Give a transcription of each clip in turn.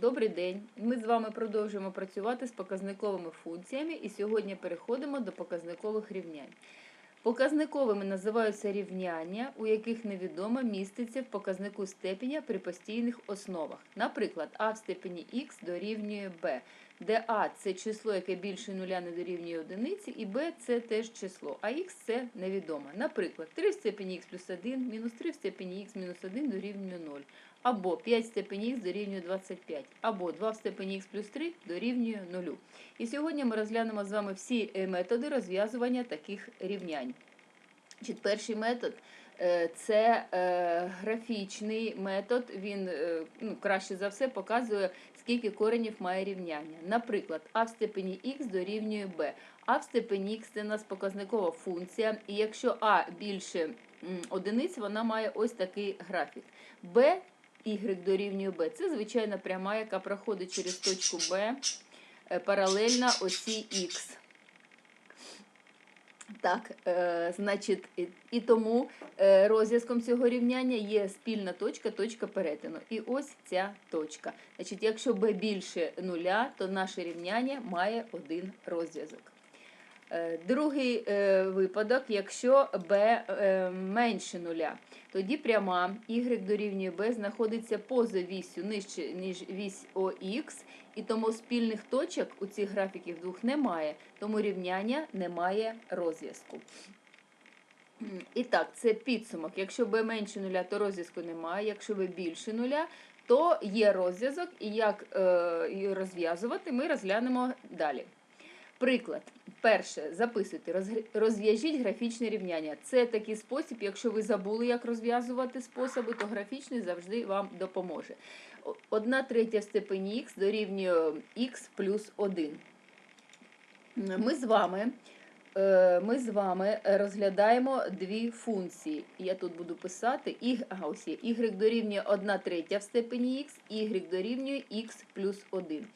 Добрий день! Ми з вами продовжуємо працювати з показниковими функціями і сьогодні переходимо до показникових рівнянь. Показниковими називаються рівняння, у яких невідомо міститься в показнику степеня при постійних основах. Наприклад, а в степені х дорівнює b, де а це число, яке більше нуля не дорівнює одиниці, і b це теж число, а х це невідоме. Наприклад, 3 в степені х плюс 1 мінус 3 в степені х мінус 1 дорівнює 0 або 5 в степені х дорівнює 25, або 2 в степені х плюс 3 дорівнює 0. І сьогодні ми розглянемо з вами всі е, методи розв'язування таких рівнянь. Значить, перший метод е, це е, графічний метод, він ну, краще за все показує, скільки коренів має рівняння. Наприклад, а в степені х дорівнює b. А в степені х це у нас показникова функція, і якщо а більше м, одиниць, вона має ось такий графік. b y дорівнює b. Це звичайна пряма, яка проходить через точку b е, паралельна осі х. Так, е, значить, і тому е, розв'язком цього рівняння є спільна точка, точка перетину. І ось ця точка. Значить, якщо b більше нуля, то наше рівняння має один розв'язок. Е, Другий е, випадок, якщо b е, менше нуля, тоді пряма y дорівнює b знаходиться поза вісю нижче, ніж вісь ОХ, і тому спільних точок у цих графіків двох немає, тому рівняння не має розв'язку. І так, це підсумок. Якщо b менше нуля, то розв'язку немає. Якщо b більше нуля, то є розв'язок, і як розв'язувати, ми розглянемо далі. Приклад. Перше, записуйте, розв'яжіть графічне рівняння. Це такий спосіб, якщо ви забули, як розв'язувати способи, то графічний завжди вам допоможе. Одна третя в степені х дорівнює х плюс 1. Ми з вами. Е, Ми з вами розглядаємо дві функції. Я тут буду писати ага, ось є, y дорівнює 1 третя в степені х, y дорівнює х плюс 1.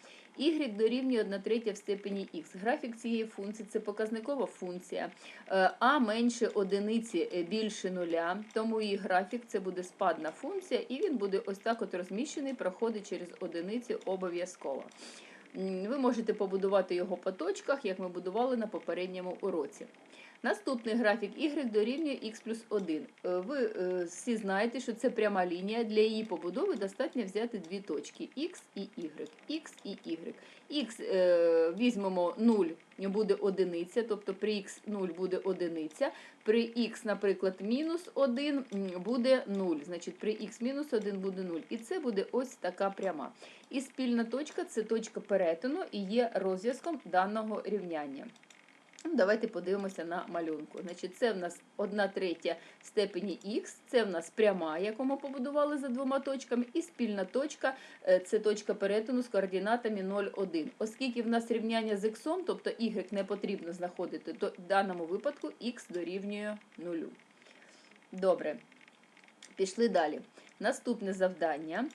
y дорівнює 1 третя в степені х. Графік цієї функції це показникова функція. Е, А менше одиниці е, більше нуля, тому її графік це буде спадна функція, і він буде ось так от розміщений, проходить через одиниці обов'язково. Ви можете побудувати його по точках, як ми будували на попередньому уроці. Наступний графік y дорівнює x плюс 1. Е, Ви е, всі знаєте, що це пряма лінія. Для її побудови достатньо взяти дві точки x і y. X і y. X е, візьмемо 0, буде одиниця, тобто при x 0 буде одиниця. При x, наприклад, мінус 1 буде 0. Значить, при x мінус 1 буде 0. І це буде ось така пряма. І спільна точка це точка перетину і є розв'язком даного рівняння. Ну, Давайте подивимося на малюнку. Значить, це в нас 1 третя степені х, це в нас пряма, яку ми побудували за двома точками, і спільна точка е, це точка перетину з координатами 0, 1. Оскільки в нас рівняння з х, тобто y не потрібно знаходити, то в даному випадку х дорівнює 0. Добре. Пішли далі. Наступне завдання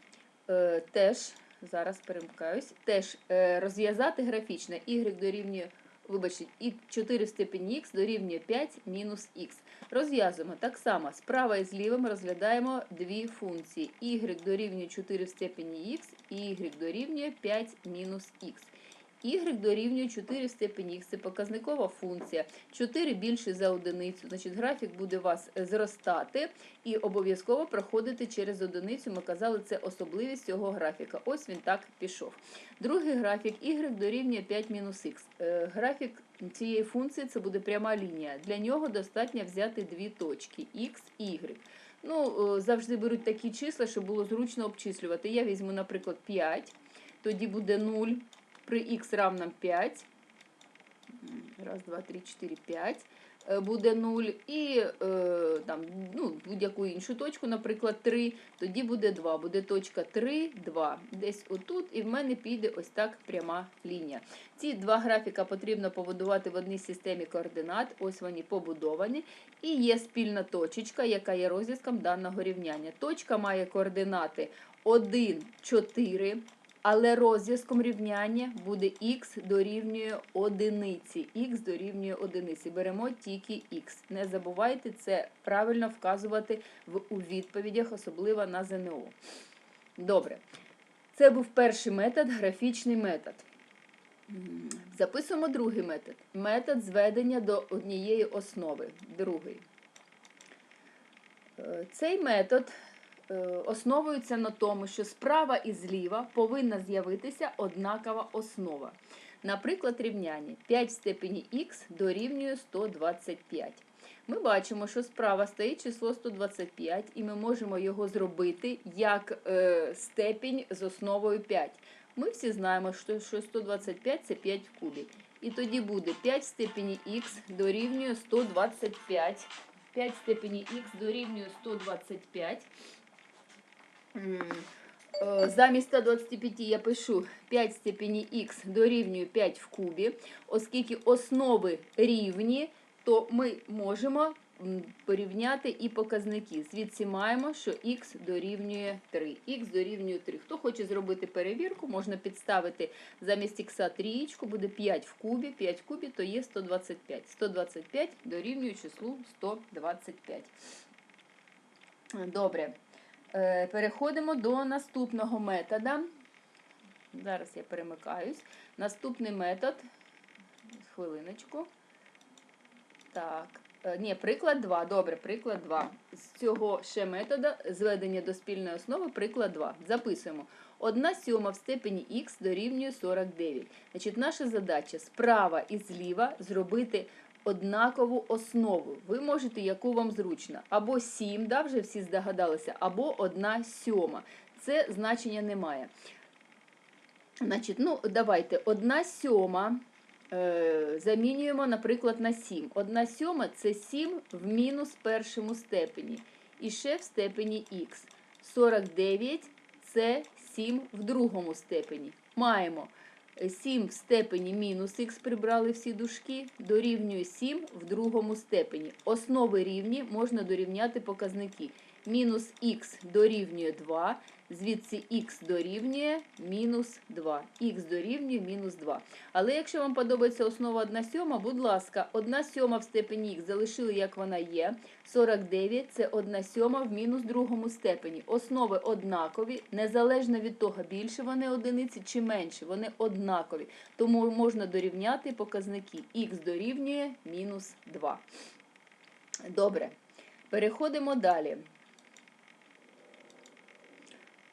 е, теж, зараз перемкаюсь, теж е, розв'язати графічно y дорівнює вибачте, і 4 в степені х дорівнює 5 мінус х. Розв'язуємо так само. Справа і зліва ми розглядаємо дві функції. y дорівнює 4 в степені х і y дорівнює 5 мінус х. Y дорівнює 4 в степені х. Це показникова функція. 4 більше за одиницю. Значить, графік буде у вас зростати і обов'язково проходити через одиницю. Ми казали, це особливість цього графіка. Ось він так пішов. Другий графік y дорівнює 5 мінус х. Е, Графік цієї функції це буде пряма лінія. Для нього достатньо взяти дві точки х y. Ну, е, завжди беруть такі числа, щоб було зручно обчислювати. Я візьму, наприклад, 5, тоді буде 0 при х равно 5. Раз, два, три, чотири, п'ять. Е, Буде 0. І там, ну, будь-яку іншу точку, наприклад, 3, тоді буде 2. Буде точка 3, 2. Десь отут, і в мене піде ось так пряма лінія. Ці два графіка потрібно побудувати в одній системі координат. Ось вони побудовані. І є спільна точечка, яка є розв'язком даного рівняння. Точка має координати 1, 4. Але розв'язком рівняння буде х дорівнює одиниці. Х дорівнює одиниці. Беремо тільки х. Не забувайте це правильно вказувати в, у відповідях, особливо на ЗНО. Добре. Це був перший метод, графічний метод. Записуємо другий метод. Метод зведення до однієї основи. Другий. Е, Цей метод е, основується на тому, що справа і зліва повинна з'явитися однакова основа. Наприклад, рівняння 5 в степені х дорівнює 125. Ми бачимо, що справа стоїть число 125, і ми можемо його зробити як е, степінь з основою 5. Ми всі знаємо, що, що 125 це 5 в кубі. І тоді буде 5 в степені х дорівнює 125. 5 в степені х дорівнює 125. Е, Замість 125 я пишу 5 в степені х дорівнює 5 в кубі. Оскільки основи рівні, то ми можемо порівняти і показники. Звідси маємо, що х дорівнює 3. х дорівнює 3. Хто хоче зробити перевірку, можна підставити замість х трієчку, буде 5 в кубі. 5 в кубі то є 125. 125 дорівнює числу 125. Добре. Е, Переходимо до наступного метода. Зараз я перемикаюсь. Наступний метод. Хвилиночку. Так. Е, Ні, приклад 2. Добре, приклад 2. З цього ще метода зведення до спільної основи приклад 2. Записуємо. 1 сьома в степені х дорівнює 49. Значить, наша задача справа і зліва зробити однакову основу. Ви можете, яку вам зручно. Або 7, да, вже всі здогадалися, або 1 сьома. Це значення немає. Значить, ну, давайте, 1 сьома е, замінюємо, наприклад, на 7. 1 сьома це 7 в мінус першому степені. І ще в степені х. 49 це 7 в другому степені. Маємо 7 в степені мінус х прибрали всі дужки, дорівнює 7 в другому степені. Основи рівні можна дорівняти показники. Мінус х дорівнює 2, звідси х дорівнює мінус 2. х дорівнює мінус 2. Але якщо вам подобається основа 1 сьома, будь ласка, 1 сьома в степені х залишили, як вона є. 49 це 1 сьома в мінус другому степені. Основи однакові, незалежно від того, більше вони одиниці чи менше, вони однакові. Тому можна дорівняти показники. х дорівнює мінус 2. Добре. Переходимо далі.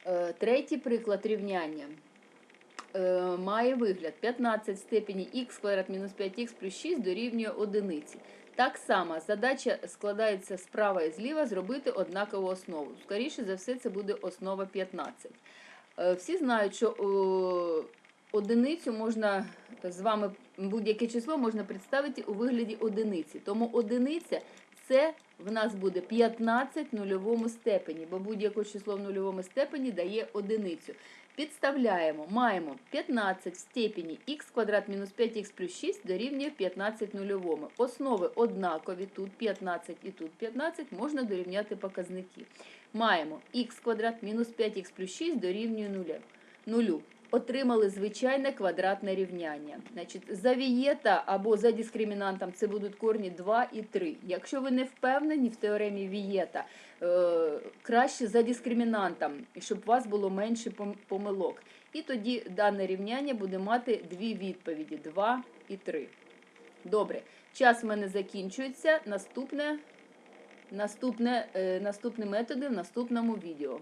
Е, Третій приклад рівняння е, має вигляд 15 в степені х квадрат мінус 5х плюс 6 дорівнює одиниці. Так само задача складається справа і зліва зробити однакову основу. Скоріше за все, це буде основа 15. Е, Всі знають, що одиницю можна з вами будь-яке число можна представити у вигляді одиниці. Тому одиниця це в нас буде 15 в нульовому степені, бо будь-яке число в нульовому степені дає одиницю. Підставляємо, маємо 15 в степені х квадрат мінус 5х плюс 6 дорівнює 15 нульовому. Основи однакові, тут 15 і тут 15, можна дорівняти показники. Маємо х квадрат мінус 5х плюс 6 дорівнює 0. нулю. Отримали звичайне квадратне рівняння. Значить, за Вієта або за дискримінантом це будуть корні 2 і 3. Якщо ви не впевнені в теоремі Вієта, е, краще за дискримінантом, щоб у вас було менше помилок. І тоді дане рівняння буде мати дві відповіді 2 і 3. Добре, час в мене закінчується. Наступне, наступне, е, наступні методи в наступному відео.